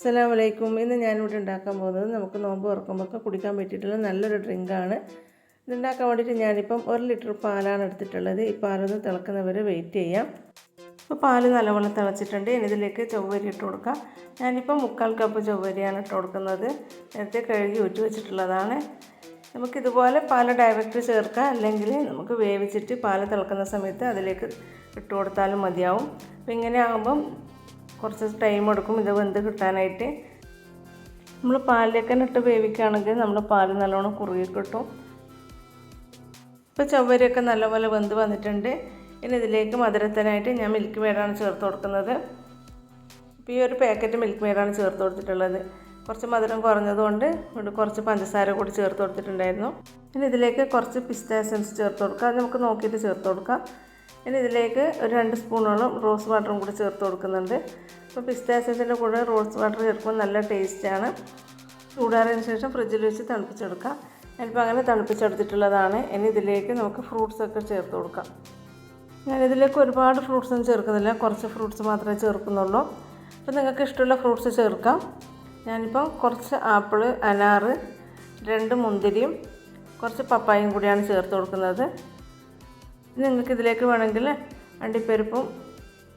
അസ്സലാമു വലൈക്കും ഇന്ന് ഞാനിവിടെ ഉണ്ടാക്കാൻ പോകുന്നത് നമുക്ക് നോമ്പ് തുറക്കുമ്പോൾ കുടിക്കാൻ പറ്റിയിട്ടുള്ള നല്ലൊരു ഡ്രിങ്കാണ്. ഇതുണ്ടാക്കാൻ വേണ്ടിയിട്ട് ഞാനിപ്പം ഒരു ലിറ്റർ പാലാണ് എടുത്തിട്ടുള്ളത്. ഈ പാലൊന്ന് തിളക്കുന്നവരെ വെയിറ്റ് ചെയ്യാം. ഇപ്പോൾ പാൽ നല്ലവണ്ണം തിളച്ചിട്ടുണ്ട്. ഇനി ഇതിലേക്ക് ചൊവ്വരി ഇട്ട് കൊടുക്കാം. ഞാനിപ്പം മുക്കാൽ കപ്പ് ചൊവ്വരിയാണ് ഇട്ട് കൊടുക്കുന്നത്. നേരത്തെ കഴുകി ഊറ്റി വെച്ചിട്ടുള്ളതാണ്. നമുക്കിതുപോലെ പാൽ ഡയറക്റ്റ് ചേർക്കാം. അല്ലെങ്കിൽ നമുക്ക് വേവിച്ചിട്ട് പാൽ തിളക്കുന്ന സമയത്ത് അതിലേക്ക് ഇട്ട് കൊടുത്താലും മതിയാവും. അപ്പോൾ ഇങ്ങനെ ആകുമ്പം കുറച്ച് ടൈം എടുക്കും ഇത് വെന്ത് കിട്ടാനായിട്ട്. നമ്മൾ പാലിലേക്ക് ഇട്ട് വേവിക്കുകയാണെങ്കിൽ നമ്മൾ പാൽ നല്ലോണം കുറുകി കിട്ടും. ഇപ്പോൾ ചവ്വരിയൊക്കെ നല്ലപോലെ വെന്ത് വന്നിട്ടുണ്ട്. ഇനി ഇതിലേക്ക് മധുരത്തിനായിട്ട് ഞാൻ മിൽക്ക് മേടാണ് ചേർത്ത് കൊടുക്കുന്നത്. ഇപ്പോൾ ഈ ഒരു പാക്കറ്റ് മിൽക്ക് മേടാണ് ചേർത്ത് കൊടുത്തിട്ടുള്ളത്. കുറച്ച് മധുരം കുറഞ്ഞതുകൊണ്ട് ഇവിടെ കുറച്ച് പഞ്ചസാര കൂടി ചേർത്ത് കൊടുത്തിട്ടുണ്ടായിരുന്നു. ഇനി ഇതിലേക്ക് കുറച്ച് പിസ്ത എസൻസ് ചേർത്ത് കൊടുക്കുക അത് നമുക്ക് നോക്കിയിട്ട് ചേർത്ത് കൊടുക്കാം. ഇനി ഇതിലേക്ക് ഒരു രണ്ട് സ്പൂണോളം റോസ് വാട്ടറും കൂടി ചേർത്ത് കൊടുക്കുന്നുണ്ട്. അപ്പോൾ പിസ്താസ്യത്തിന്റെ കൂടെ റോസ് വാട്ടർ ചേർക്കുമ്പോൾ നല്ല ടേസ്റ്റാണ്. ചൂടാറിയതിന് ശേഷം ഫ്രിഡ്ജിൽ വെച്ച് തണുപ്പിച്ചെടുക്കാം. ഞാനിപ്പോൾ അങ്ങനെ തണുപ്പിച്ചെടുത്തിട്ടുള്ളതാണ്. ഇനി ഇതിലേക്ക് നമുക്ക് ഫ്രൂട്ട്സൊക്കെ ചേർത്ത് കൊടുക്കാം. ഞാനിതിലേക്ക് ഒരുപാട് ഫ്രൂട്ട്സൊന്നും ചേർക്കുന്നില്ല. കുറച്ച് ഫ്രൂട്ട്സ് മാത്രമേ ചേർക്കുന്നുള്ളൂ. അപ്പോൾ നിങ്ങൾക്ക് ഇഷ്ടമുള്ള ഫ്രൂട്ട്സ് ചേർക്കാം. ഞാനിപ്പം കുറച്ച് ആപ്പിൾ അനാറ് രണ്ട് മുന്തിരിയും കുറച്ച് പപ്പായും കൂടിയാണ് ചേർത്ത് കൊടുക്കുന്നത്. നിങ്ങൾക്ക് ഇതിലേക്ക് വേണമെങ്കിൽ അണ്ടിപ്പരിപ്പും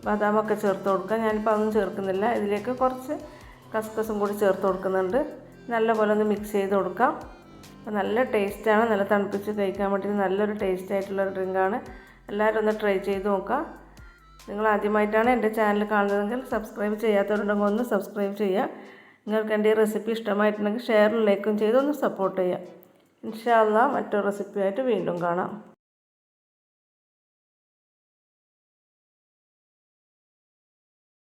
ബദാമൊക്കെ ചേർത്ത് കൊടുക്കാം. ഞാനിപ്പോൾ അതൊന്നും ചേർക്കുന്നില്ല. ഇതിലേക്ക് കുറച്ച് കസ്കസും കൂടി ചേർത്ത് കൊടുക്കുന്നുണ്ട്. നല്ലപോലെ ഒന്ന് മിക്സ് ചെയ്ത് കൊടുക്കാം. അപ്പോൾ നല്ല ടേസ്റ്റാണ് നല്ല തണുപ്പിച്ച് കഴിക്കാൻ വേണ്ടിയിട്ട് നല്ലൊരു ടേസ്റ്റ് ആയിട്ടുള്ള ഡ്രിങ്കാണ് എല്ലാവരും ഒന്ന് ട്രൈ ചെയ്ത് നോക്കാം നിങ്ങൾ ആദ്യമായിട്ടാണ് എന്റെ ചാനൽ കാണുന്നതെങ്കിൽ സബ്സ്ക്രൈബ് ചെയ്യാത്തവരുണ്ടെങ്കിൽ ഒന്ന് സബ്സ്ക്രൈബ് ചെയ്യുക. നിങ്ങൾക്ക് എന്റെ ഈ റെസിപ്പി ഇഷ്ടമായിട്ടുണ്ടെങ്കിൽ ഷെയറും ലൈക്കും ചെയ്ത് ഒന്ന് സപ്പോർട്ട് ചെയ്യുക. ഇൻഷാല്ല മറ്റൊരു റെസിപ്പിയായിട്ട് വീണ്ടും കാണാം.